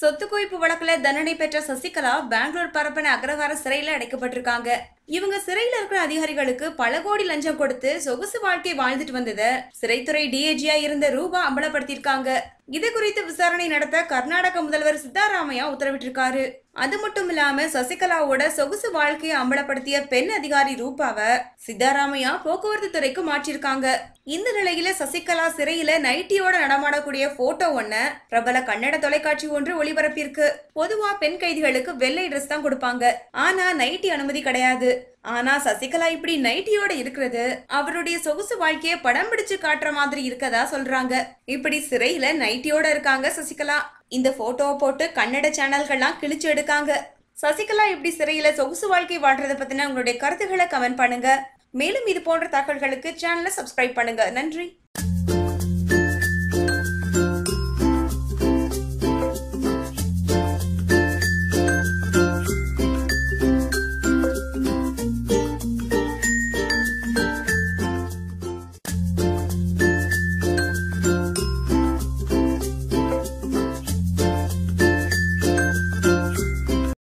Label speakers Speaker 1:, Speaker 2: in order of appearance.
Speaker 1: சொத்து குவிப்பு வழக்கில் தண்டனை பெற்ற சசிகலா பெங்களூர் பரப்பன அக்ரஹார சிறையில் அடைக்கப்பட்டிருக்காங்க. இவங்க சிறையில இருக்கிற அதிகாரிகளுக்கு பல கோடி லஞ்சம் கொடுத்து சொகுசு வாழ்க்கை வாழ்ந்துட்டு வந்தத சிறைத்துறை டிஏஜியா இருந்த ரூபா அம்பலப்படுத்தியிருக்காங்க. இது குறித்து விசாரணை நடத்த கர்நாடக முதல்வர் சித்தாராமையா உத்தரவிட்டிருக்காரு. அது மட்டும் இல்லாம சசிகலாவோட சொகுசு வாழ்க்கையை அம்பலப்படுத்திய பெண் அதிகாரி ரூபாவை சித்தாராமையா போக்குவரத்து துறைக்கு மாற்றிருக்காங்க இந்த நிலையில சசிகலா சிறையில நைட்டியோட நடமாடக்கூடிய போட்டோ ஒன்ன பிரபல கன்னட தொலைக்காட்சி ஒன்று ஒளிபரப்பியிருக்கு. பொதுவா பெண் கைதிகளுக்கு வெள்ளை ட்ரெஸ் தான் கொடுப்பாங்க. ஆனா நைட்டி அனுமதி கிடையாது. ஆனா சசிகலா இப்படி நைட்டியோட இருக்கிறது அவருடைய சொகுசு வாழ்க்கைய படம் பிடிச்சு காட்டுற மாதிரி இருக்கதா சொல்றாங்க. இப்படி சிறையில நைட்டியோட இருக்காங்க சசிகலா. இந்த போட்டோவை போட்டு கன்னட சேனல்கள்லாம் கிழிச்சு எடுக்காங்க. சசிகலா இப்படி சிறையில சொகுசு வாழ்க்கை வாழ்றத பத்தின உங்களுடைய கருத்துக்களை கமெண்ட் பண்ணுங்க. மேலும் இது போன்ற தகவல்களுக்கு சேனலை சப்ஸ்கிரைப் பண்ணுங்க. நன்றி.